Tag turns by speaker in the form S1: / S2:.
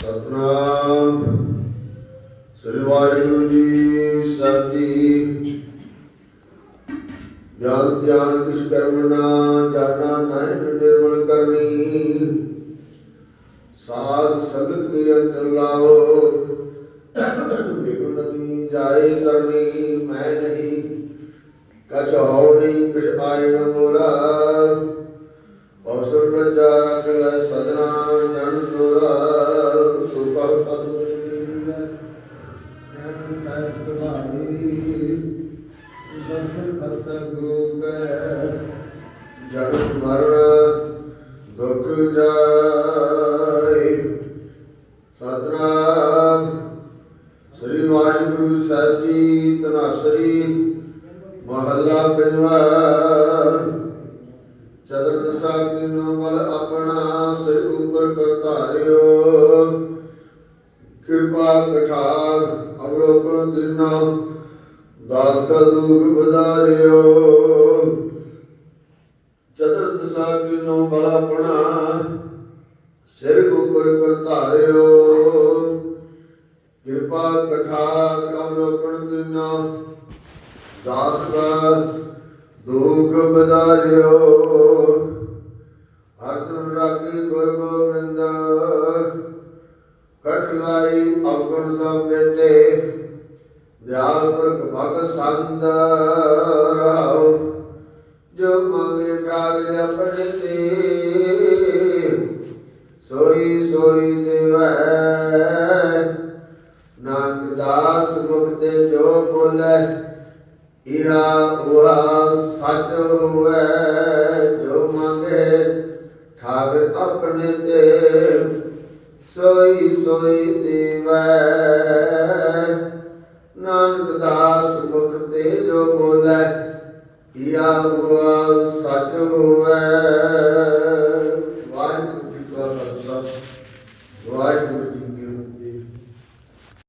S1: ਸਤਨਾਮ। ਸ੍ਰੀ ਵਾਹਿਗੁਰੂ ਜੀ ਸਾਹਿਬ ਜੀ ਧਿਆਨ ਕਿਛ ਕਰਮ ਜਾਣਾ ਨਾਇ ਨਿਰਮਲ ਕਰਨੀ। ਸਾਧ ਸੰਗਤ ਕੀ ਅੰਤ ਲਾਓ। ਬਿਗੁਨਤੀ ਜਾਏ ਕਰਨੀ, ਮੈਂ ਨਹੀਂ। ਕਛ ਹੋ ਨਹੀਂ, ਕਿਛ ਆਏ ਮੋਰਾ। ਜਨਮ ਮਰਨ ਦੁਖ ਜਾਏ ਸਤਨਾਮ ਸ੍ਰੀ ਵਾਹਿਗੁਰੂ ਸਾਹਿਬ ਜੀ ਤਨਾਸਰੀ ਮਹੱਲਾ ਪੰਜਵਾ ਚਦਰ ਜੀ ਨੂੰ ਬਲ ਆਪਣਾ ਸਿਰ ਉਪਰ ਕਰ ਧਾਰਿਓ ਕਿਰਪਾ ਕਠਾਰ ਅਵਲੋਕਨ ਦਿਨਾ ਦਾਸ ਕਾ ਦੁਖ ਬਦਾਰਿਓ ਚਦਰ ਦਸਾ ਕਿਨੋ ਬਲ ਆਪਣਾ, ਸਿਰ ਉਪਰ ਕਰ ਧਾਰਿਓ। ਕਿਰਪਾ ਕਠਾਰ ਅਵਲੋਕਨ ਦਿਨਾ, ਦਾਸ ਕਾ ਦੁਖ ਬਦਾਰਿਓ ਅਰਜੁਨ ਰਾਗੀ ਗੁਰ ਗੋਬਿੰਦ ਕਟ ਲਾਈ ਅਵਗੁਣ ਸਭ ਬੇਟੇ ਦਿਆਲ ਪੁਰਖ ਭਗ ਸੰਦ ਰਹਾਉ, ਜੋ ਮੰਗੇ ਟਾਲ ਆਪਣੇ ਤੇ ਸੋਈ ਸੋਈ ਦੇਵੈ। ਨਾਨਕ ਦਾਸ ਮੁਖ ਤੇ ਜੋ ਬੋਲੇ ਇਹਾ ਉਹਾ ਸੱਚ ਹੋਵੇ। ਜੋ ਮੰਗੇ ਠਾਗ ਆਪਣੇ ਤੇ ਸੋਈ ਸੋਈ ਦੇਵੈ। ਨਾਨਕ ਦਾਸ ਮੁਖ ਤੇ ਜੋ ਬੋਲੇ ਇਹਾ ਉਹਾ ਸੱਚ ਹੋਵੇ। ਵਾਹਿਗੁਰੂ ਜੀ ਕਾ ਖਾਲਸਾ, ਵਾਹਿਗੁਰੂ ਜੀ ਕੀ